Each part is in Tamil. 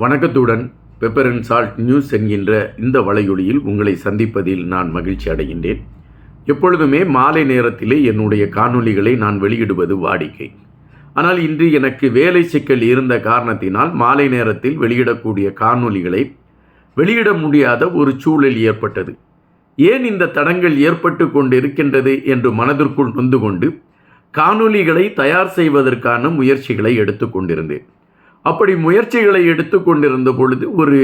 வணக்கத்துடன் பெப்பர் அண்ட் சால்ட் நியூஸ் என்கின்ற இந்த வலையொலியில் உங்களை சந்திப்பதில் நான் மகிழ்ச்சி அடைகின்றேன். எப்பொழுதுமே மாலை நேரத்திலே என்னுடைய காணொளிகளை நான் வெளியிடுவது வாடிக்கை. ஆனால் இன்று எனக்கு வேலை சிக்கல் இருந்த காரணத்தினால் மாலை நேரத்தில் வெளியிடக்கூடிய காணொலிகளை வெளியிட முடியாத ஒரு சூழல் ஏற்பட்டது. ஏன் இந்த தடங்கள் ஏற்பட்டு கொண்டிருக்கின்றது என்று மனதிற்குள் நொந்து கொண்டு காணொளிகளை தயார் செய்வதற்கான முயற்சிகளை எடுத்துக்கொண்டிருந்தேன் அப்படி முயற்சிகளை எடுத்துக்கொண்டிருந்த பொழுது ஒரு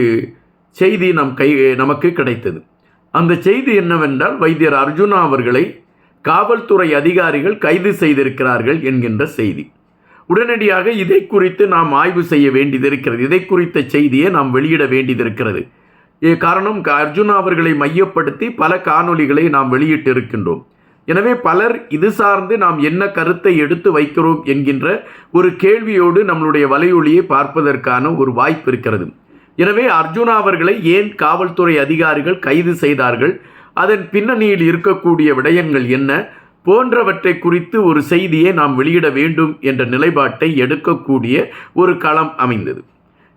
செய்தி நம் கை நமக்கு கிடைத்தது. அந்த செய்தி என்னவென்றால் வைத்தியர் அர்ஜுனா அவர்களை காவல்துறை அதிகாரிகள் கைது செய்திருக்கிறார்கள் என்கின்ற செய்தி. உடனடியாக இதை குறித்து நாம் ஆய்வு செய்ய வேண்டியதிருக்கிறது இதை குறித்த செய்தியை நாம் வெளியிட வேண்டியதிருக்கிறது ஏ, காரணம் க- அர்ஜுனா அவர்களை மையப்படுத்தி பல காணொளிகளை நாம் வெளியிட்டு இருக்கின்றோம் எனவே பலர் இது சார்ந்து நாம் என்ன கருத்தை எடுத்து வைக்கிறோம் என்கின்ற ஒரு கேள்வியோடு நம்மளுடைய வலையொலியை பார்ப்பதற்கான ஒரு வாய்ப்பு இருக்கிறது. எனவே அர்ஜுனா அவர்களை ஏன் காவல்துறை அதிகாரிகள் கைது செய்தார்கள்? அதன் பின்னணியில் இருக்கக்கூடிய விடயங்கள் என்ன? போன்றவற்றை குறித்து ஒரு செய்தியை நாம் வெளியிட வேண்டும் என்ற நிலைப்பாட்டை எடுக்கக்கூடிய ஒரு களம் அமைந்தது.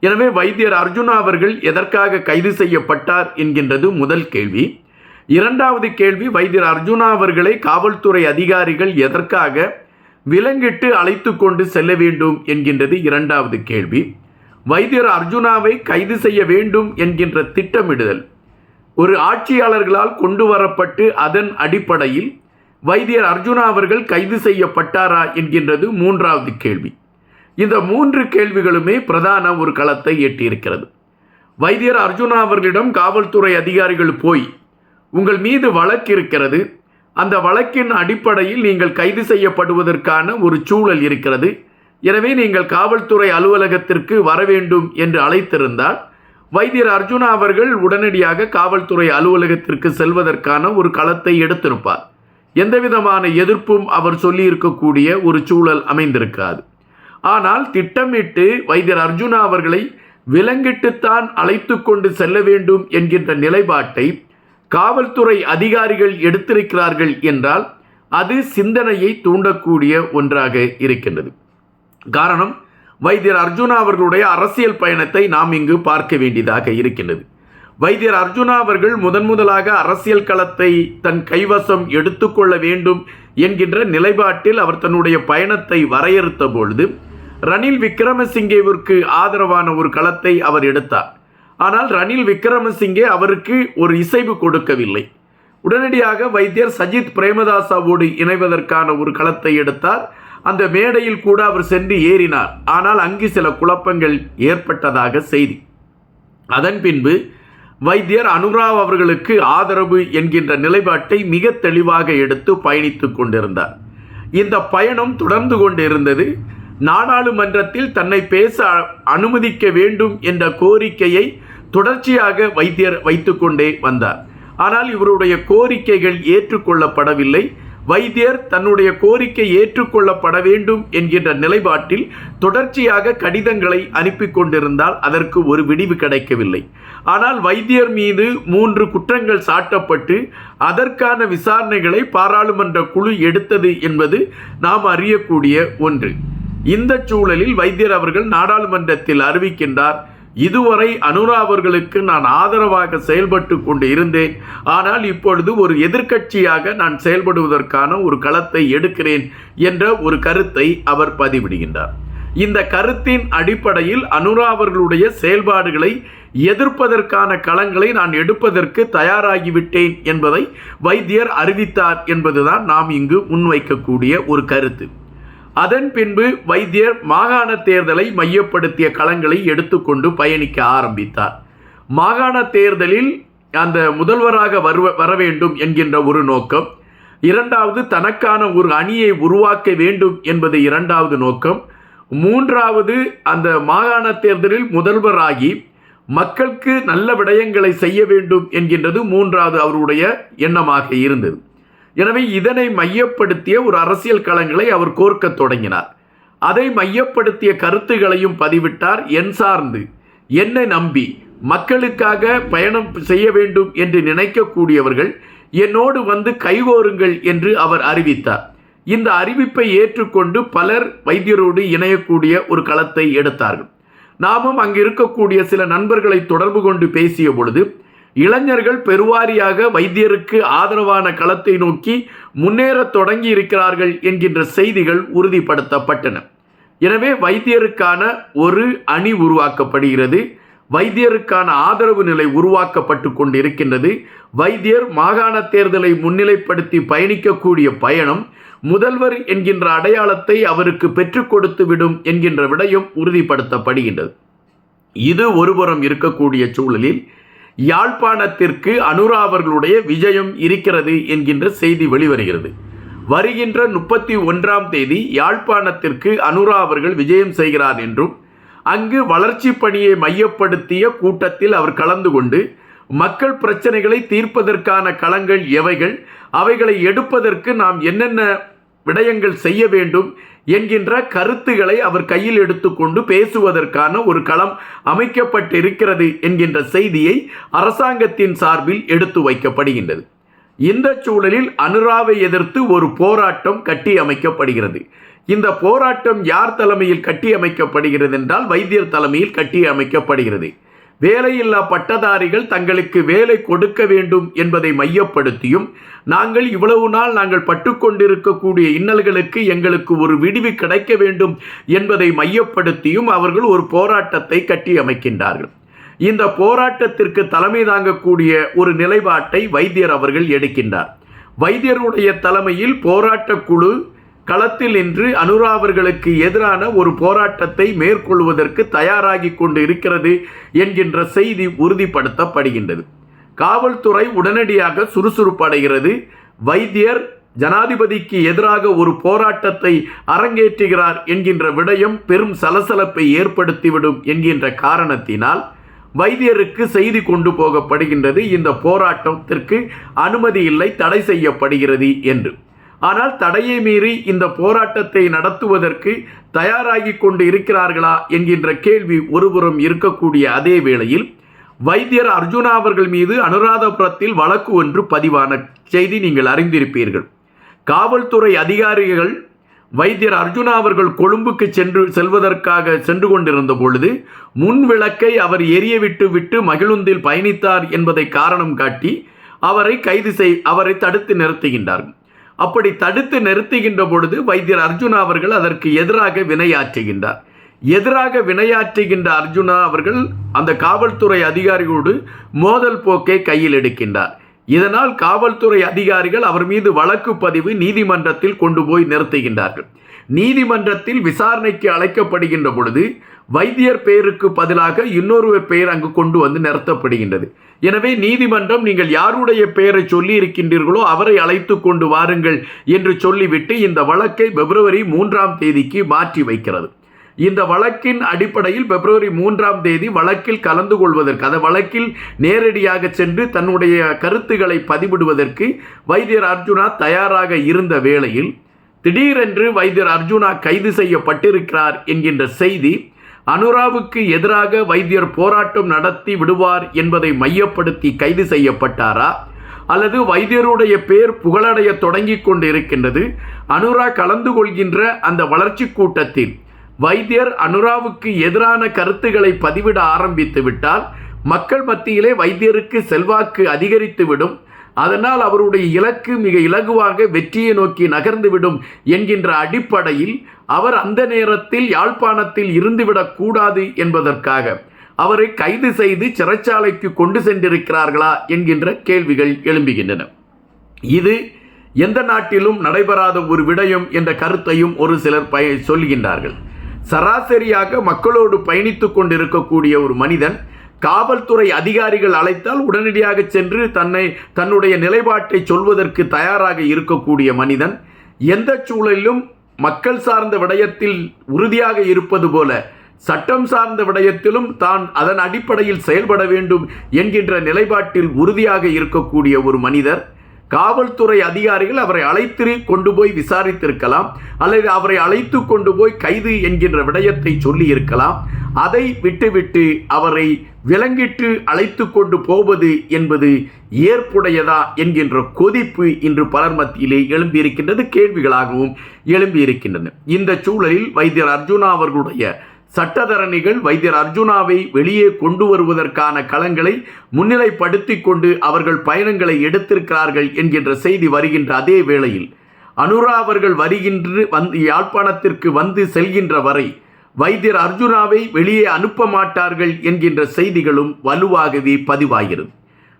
எனவே வைத்தியர் அர்ஜுனா அவர்கள் எதற்காக கைது செய்யப்பட்டார் என்கின்றது முதல் கேள்வி. இரண்டாவது கேள்வி வைத்தியர் அர்ஜுனா அவர்களை காவல்துறை அதிகாரிகள் எதற்காக விலங்கிட்டு அழைத்து கொண்டு செல்ல வேண்டும் என்கின்றது இரண்டாவது கேள்வி. வைத்தியர் அர்ஜுனாவை கைது செய்ய வேண்டும் என்கின்ற திட்டமிடுதல் ஒரு ஆட்சியாளர்களால் கொண்டு வரப்பட்டு அதன் அடிப்படையில் வைத்தியர் அர்ஜுனா அவர்கள் கைது செய்யப்பட்டாரா என்கின்றது மூன்றாவது கேள்வி. இந்த மூன்று கேள்விகளுமே பிரதான ஒரு களத்தை எட்டியிருக்கிறது. வைத்தியர் அர்ஜுனா அவர்களிடம் காவல்துறை அதிகாரிகள் போய் உங்கள் மீது வழக்கு இருக்கிறது. அந்த வழக்கின் அடிப்படையில் நீங்கள் கைது செய்யப்படுவதற்கான ஒரு சூழல் இருக்கிறது. எனவே நீங்கள் காவல்துறை அலுவலகத்திற்கு வர வேண்டும் என்று அழைத்திருந்தால் வைத்தியர் அர்ஜுனா அவர்கள் உடனடியாக காவல்துறை அலுவலகத்திற்கு செல்வதற்கான ஒரு களத்தை எடுத்திருப்பார். எந்தவிதமான எதிர்ப்பும் அவர் சொல்லியிருக்கக்கூடிய ஒரு சூழல் அமைந்திருக்காது. ஆனால் திட்டமிட்டு வைத்தியர் அர்ஜுனா அவர்களை விலங்கிட்டுத்தான் அழைத்து கொண்டு செல்ல வேண்டும் என்கின்ற நிலைப்பாட்டை காவல்துறை அதிகாரிகள் எடுத்திருக்கிறார்கள் என்றால் அது சிந்தனையை தூண்டக்கூடிய ஒன்றாக இருக்கின்றது. காரணம் வைத்தியர் அர்ஜுனா அவர்களுடைய அரசியல் பயணத்தை நாம் இங்கு பார்க்க வேண்டியதாக இருக்கின்றது. வைத்தியர் அர்ஜுனா அவர்கள் முதன் முதலாக அரசியல் களத்தை தன் கைவசம் எடுத்துக்கொள்ள வேண்டும் என்கின்ற நிலைப்பாட்டில் அவர் தன்னுடைய பயணத்தை வரையறுத்த பொழுது ரணில் விக்ரமசிங்கேவிற்கு ஆதரவான ஒரு களத்தை அவர் எடுத்தார். ஆனால் ரணில் விக்ரமசிங்கே அவருக்கு ஒரு இசைவு கொடுக்கவில்லை. உடனடியாக வைத்தியர் சஜித் பிரேமதாசாவோடு இணைவதற்கான ஒரு களத்தை எடுத்தார். அந்த மேடையில் கூட அவர் சென்று ஏறினார். ஆனால் அங்கு சில குழப்பங்கள் ஏற்பட்டதாக செய்தி. அதன் பின்பு வைத்தியர் அனுராவ் அவர்களுக்கு ஆதரவு என்கின்ற நிலைப்பாட்டை மிக தெளிவாக எடுத்து பயணித்து கொண்டிருந்தார். இந்த பயணம் தொடர்ந்து கொண்டிருந்தது. நாடாளுமன்றத்தில் தன்னை பேச அனுமதிக்க வேண்டும் என்ற கோரிக்கையை தொடர்ச்சியாக வைத்தியர் வைத்துக்கொண்டே வந்தார். ஆனால் இவருடைய கோரிக்கைகள் ஏற்றுக்கொள்ளப்படவில்லை. வைத்தியர் தன்னுடைய கோரிக்கை ஏற்றுக்கொள்ளப்பட வேண்டும் என்கின்ற நிலைப்பாட்டில் தொடர்ச்சியாக கடிதங்களை அனுப்பி கொண்டிருந்தால் அதற்கு ஒரு விடிவு கிடைக்கவில்லை. ஆனால் வைத்தியர் மீது மூன்று குற்றங்கள் சாட்டப்பட்டு அதற்கான விசாரணைகளை பாராளுமன்ற குழு எடுத்தது என்பது நாம் அறியக்கூடிய ஒன்று. இந்த சூழலில் வைத்தியர் அவர்கள் நாடாளுமன்றத்தில் அறிவிக்கின்றார் இதுவரை அனுரா அவர்களுக்கு நான் ஆதரவாக செயல்பட்டு கொண்டு இருந்தேன் ஆனால் இப்பொழுது ஒரு எதிர்க்கட்சியாக நான் செயல்படுவதற்கான ஒரு களத்தை எடுக்கிறேன் என்ற ஒரு கருத்தை அவர் பதிவிடுகின்றார். இந்த கருத்தின் அடிப்படையில் அனுரா அவர்களுடைய செயல்பாடுகளை எதிர்ப்பதற்கான களங்களை நான் எடுப்பதற்கு தயாராகிவிட்டேன் என்பதை வைத்தியர் அறிவித்தார் என்பதுதான் நாம் இங்கு முன்வைக்கக்கூடிய ஒரு கருத்து. அதன் பின்பு வைத்தியர் மாகாண தேர்தலை மையப்படுத்திய களங்களை எடுத்துக்கொண்டு பயணிக்க ஆரம்பித்தார். மாகாண தேர்தலில் அந்த முதல்வராக வருவ வர வேண்டும் என்கின்ற ஒரு நோக்கம் இரண்டாவது தனக்கான ஒரு அணியை உருவாக்க வேண்டும் என்பது இரண்டாவது நோக்கம் மூன்றாவது அந்த மாகாண தேர்தலில் முதல்வராகி மக்களுக்கு நல்ல விடயங்களை செய்ய வேண்டும் என்கின்றது மூன்றாவது அவருடைய எண்ணமாக இருந்தது. எனவே இதனை மையப்படுத்திய ஒரு அரசியல் களங்களை அவர் கோர்க்கத் தொடங்கினார். அதை மையப்படுத்திய கருத்துகளையும் பதிவிட்டார் என் சார்ந்து. என்னை நம்பி மக்களுக்காக பயணம் செய்ய வேண்டும் என்று நினைக்கக்கூடியவர்கள் என்னோடு வந்து கைகோருங்கள் என்று அவர் அறிவித்தார். இந்த அறிவிப்பை ஏற்றுக்கொண்டு பலர் வைத்தியரோடு இணையக்கூடிய ஒரு களத்தை எடுத்தார்கள். நாமும் அங்கு இருக்கக்கூடிய சில நண்பர்களை தொடர்பு கொண்டு பேசிய பொழுது இளைஞர்கள் பெருவாரியாக வைத்தியருக்கு ஆதரவான களத்தை நோக்கி முன்னேறத் தொடங்கி இருக்கிறார்கள் என்கின்ற செய்திகள் உறுதிப்படுத்தப்பட்டன. எனவே வைத்தியருக்கான ஒரு அணி உருவாக்கப்படுகிறது. வைத்தியருக்கான ஆதரவு நிலை உருவாக்கப்பட்டு கொண்டிருக்கின்றது. வைத்தியர் மாகாண தேர்தலை முன்னிலைப்படுத்தி பயணிக்கக்கூடிய பயணம் முதல்வர் என்கின்ற அடையாளத்தை அவருக்கு பெற்றுக் கொடுத்து விடும் என்கின்ற விடயம் உறுதிப்படுத்தப்படுகின்றது. இது ஒருபுறம் இருக்கக்கூடிய சூழலில் யாழ்ப்பாணத்திற்கு அனுரா அவர்களுடைய விஜயம் இருக்கிறது என்கின்ற செய்தி வெளிவருகிறது. வருகின்ற முப்பத்தி ஒன்றாம் தேதி யாழ்ப்பாணத்திற்கு அனுரா அவர்கள் விஜயம் செய்கிறார் என்றும் அங்கு வளர்ச்சி பணியை மையப்படுத்திய கூட்டத்தில் அவர் கலந்து கொண்டு மக்கள் பிரச்சனைகளை தீர்ப்பதற்கான களங்கள் எவைகள் அவைகளை எடுப்பதற்கு நாம் என்னென்ன விடயங்கள் செய்ய வேண்டும் என்கின்ற கருத்துகளை அவர் கையில் எடுத்துக்கொண்டு பேசுவதற்கான ஒரு களம் அமைக்கப்பட்டிருக்கிறது என்கின்ற செய்தியை அரசாங்கத்தின் சார்பில் எடுத்து வைக்கப்படுகின்றது. இந்த சூழலில் அனுராவை எதிர்த்து ஒரு போராட்டம் கட்டி அமைக்கப்படுகிறது. இந்த போராட்டம் யார் தலைமையில் கட்டி அமைக்கப்படுகிறது என்றால் வைத்தியர் தலைமையில் கட்டி அமைக்கப்படுகிறது. வேலையில்லா பட்டதாரிகள் தங்களுக்கு வேலை கொடுக்க வேண்டும் என்பதை மையப்படுத்தியும் நாங்கள் இவ்வளவு நாள் நாங்கள் பட்டுக்கொண்டிருக்கக்கூடிய இன்னல்களுக்கு எங்களுக்கு ஒரு விடிவு கிடைக்க வேண்டும் என்பதை மையப்படுத்தியும் அவர்கள் ஒரு போராட்டத்தை கட்டி அமைக்கின்றார்கள் இந்த போராட்டத்திற்கு தலைமை தாங்கக்கூடிய ஒரு நிலைப்பாட்டை வைத்தியர் அவர்கள் எடுக்கின்றார். வைத்தியருடைய தலைமையில் போராட்டக் குழு களத்தில் இன்று அனுரா அவர்களுக்கு எதிரான ஒரு போராட்டத்தை மேற்கொள்வதற்கு தயாராகி கொண்டு இருக்கிறது என்கின்ற செய்தி உறுதிப்படுத்தப்படுகின்றது. காவல்துறை உடனடியாக சுறுசுறுப்படைகிறது. வைத்தியர் ஜனாதிபதிக்கு எதிராக ஒரு போராட்டத்தை அரங்கேற்றுகிறார் என்கின்ற விடயம் பெரும் சலசலப்பை ஏற்படுத்திவிடும் என்கின்ற காரணத்தினால் வைத்தியருக்கு செய்தி கொண்டு போகப்படுகின்றது. இந்த போராட்டத்திற்கு அனுமதி இல்லை தடை செய்யப்படுகிறது என்று. ஆனால் தடையை மீறி இந்த போராட்டத்தை நடத்துவதற்கு தயாராகி கொண்டு இருக்கிறார்களா என்கின்ற கேள்வி ஒருபுறம் இருக்கக்கூடிய அதே வேளையில் வைத்தியர் அர்ஜுனா அவர்கள் மீது அனுராதபுரத்தில் வழக்கு ஒன்று பதிவான செய்தி நீங்கள் அறிந்திருப்பீர்கள். காவல்துறை அதிகாரிகள் வைத்தியர் அர்ஜுனா அவர்கள் கொழும்புக்கு சென்று செல்வதற்காக சென்று கொண்டிருந்த பொழுது முன் விளக்கை அவர் எரியவிட்டு விட்டு மகிழுந்தில் பயணித்தார் என்பதை காரணம் காட்டி அவரை கைது செய் அவரை தடுத்து நிறுத்துகின்றார்கள். அப்படி தடுத்து நிறுத்துகின்ற பொழுது வைத்தியர் அர்ஜுனா அவர்கள் அதற்கு எதிராக வினையாற்றுகின்றார். எதிராக வினையாற்றுகின்ற அர்ஜுனா அவர்கள் அந்த காவல்துறை அதிகாரிகளோடு மோதல் போக்கை கையில் எடுக்கின்றார். இதனால் காவல்துறை அதிகாரிகள் அவர் மீது வழக்கு பதிவு நீதிமன்றத்தில் கொண்டு போய் நிறுத்துகின்றார்கள். நீதிமன்றத்தில் விசாரணைக்கு அழைக்கப்படுகின்ற பொழுது வைத்தியர் பெயருக்கு பதிலாக இன்னொரு பெயர் அங்கு கொண்டு வந்து நிறுத்தப்படுகின்றது. எனவே நீதிமன்றம் நீங்கள் யாருடைய பெயரை சொல்லி இருக்கின்றீர்களோ அவரை அழைத்து கொண்டு வாருங்கள் என்று சொல்லிவிட்டு இந்த வழக்கை பிப்ரவரி மூன்றாம் தேதிக்கு மாற்றி வைக்கிறது. இந்த வழக்கின் அடிப்படையில் பிப்ரவரி மூன்றாம் தேதி வழக்கில் கலந்து கொள்வதற்கு அந்த வழக்கில் நேரடியாக சென்று தன்னுடைய கருத்துக்களை பதிவிடுவதற்கு வைத்தியர் அர்ஜுனா தயாராக இருந்த வேளையில் திடீரென்று வைத்தியர் அர்ஜுனா கைது செய்யப்பட்டிருக்கிறார் என்கின்ற செய்தி அனுராவுக்கு எதிராக வைத்தியர் போராட்டம் நடத்தி விடுவார் என்பதை மையப்படுத்தி கைது செய்யப்பட்டாரா? அல்லது வைத்தியருடைய பேர் புகழடைய தொடங்கி கொண்டு இருக்கின்றது அனுரா கலந்து கொள்கின்ற அந்த வளர்ச்சி கூட்டத்தில் வைத்தியர் அனுராவுக்கு எதிரான கருத்துக்களை பதிவிட ஆரம்பித்து விட்டால் மக்கள் மத்தியிலே வைத்தியருக்கு செல்வாக்கு அதிகரித்துவிடும் அதனால் அவருடைய இலக்கு மிக இலகுவாக வெற்றியை நோக்கி நகர்ந்துவிடும் என்கின்ற அடிப்படையில் அவர் அந்த நேரத்தில் யாழ்ப்பாணத்தில் இருந்துவிடக்கூடாது என்பதற்காக அவரை கைது செய்து சிறைச்சாலைக்கு கொண்டு சென்றிருக்கிறார்களா என்கின்ற கேள்விகள் எழும்புகின்றன. இது எந்த நாட்டிலும் நடைபெறாத ஒரு விடயம் என்ற கருத்தையும் ஒரு சிலர் பய சொல்கின்றார்கள் சராசரியாக மக்களோடு பயணித்து கொண்டிருக்கக்கூடிய ஒரு மனிதன் காவல்துறை அதிகாரிகள் அழைத்தால் உடனடியாக சென்று தன்னை தன்னுடைய நிலைப்பாட்டை சொல்வதற்கு தயாராக இருக்கக்கூடிய மனிதன் எந்த சூழலிலும் மக்கள் சார்ந்த விடயத்தில் உறுதியாக இருப்பது போல சட்டம் சார்ந்த விடயத்திலும் தான் அதன் அடிப்படையில் செயல்பட வேண்டும் என்கின்ற நிலைப்பாட்டில் உறுதியாக இருக்கக்கூடிய ஒரு மனிதர். காவல்துறை அதிகாரிகள் அவரை அழைத்து கொண்டு போய் விசாரித்திருக்கலாம் அல்லது அவரை அழைத்து கொண்டு போய் கைது என்கின்ற விடயத்தை சொல்லி இருக்கலாம் அதை விட்டுவிட்டு அவரை விலங்கிட்டு அழைத்து கொண்டு போவது என்பது ஏற்புடையதா என்கின்ற கொதிப்பு இன்று பலர் மத்தியிலே எழும்பியிருக்கின்றது கேள்விகளாகவும் எழும்பியிருக்கின்றன. இந்த சூழலில் வைத்தியர் அர்ஜுனா அவர்களுடைய சட்டத்தரணிகள் வைத்தியர் அர்ஜுனாவை வெளியே கொண்டு வருவதற்கான களங்களை முன்னிலைப்படுத்தி கொண்டு அவர்கள் பயணங்களை எடுத்திருக்கிறார்கள் என்கின்ற செய்தி வருகின்ற அதே வேளையில் அனுரா அவர்கள் வருகின்ற வந்து யாழ்ப்பாணத்திற்கு வந்து செல்கின்ற வரை வைத்தியர் அர்ஜுனாவை வெளியே அனுப்ப மாட்டார்கள் என்கின்ற செய்திகளும் வலுவாகவே பதிவாகிறது.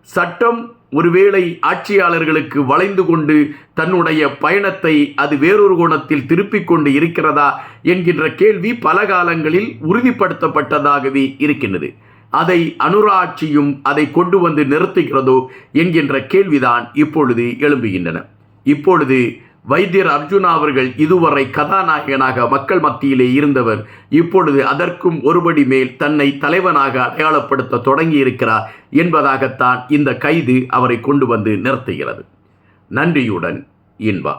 சட்டம் ஒருவேளை ஆட்சியாளர்களுக்கு வளைந்து கொண்டு தன்னுடைய பயணத்தை அது வேறொரு கோணத்தில் திருப்பிக் கொண்டு இருக்கிறதா என்கின்ற கேள்வி பல காலங்களில் உறுதிப்படுத்தப்பட்டதாகவே இருக்கின்றது. அதை அனுராட்சியும் அதை கொண்டு வந்து நிறுத்துகிறதோ என்கின்ற கேள்விதான் இப்பொழுது எழும்புகின்றன. இப்பொழுது வைத்தியர் அர்ஜுனா அவர்கள் இதுவரை கதாநாயகனாக மக்கள் மத்தியிலே இருந்தவர். இப்பொழுது அதற்கும் ஒருபடி மேல் தன்னை தலைவனாக அடையாளப்படுத்த தொடங்கி இருக்கிறார் என்பதாகத்தான் இந்த கைது அவரை கொண்டு வந்து நிறுத்துகிறது. நன்றியுடன் இன்பா.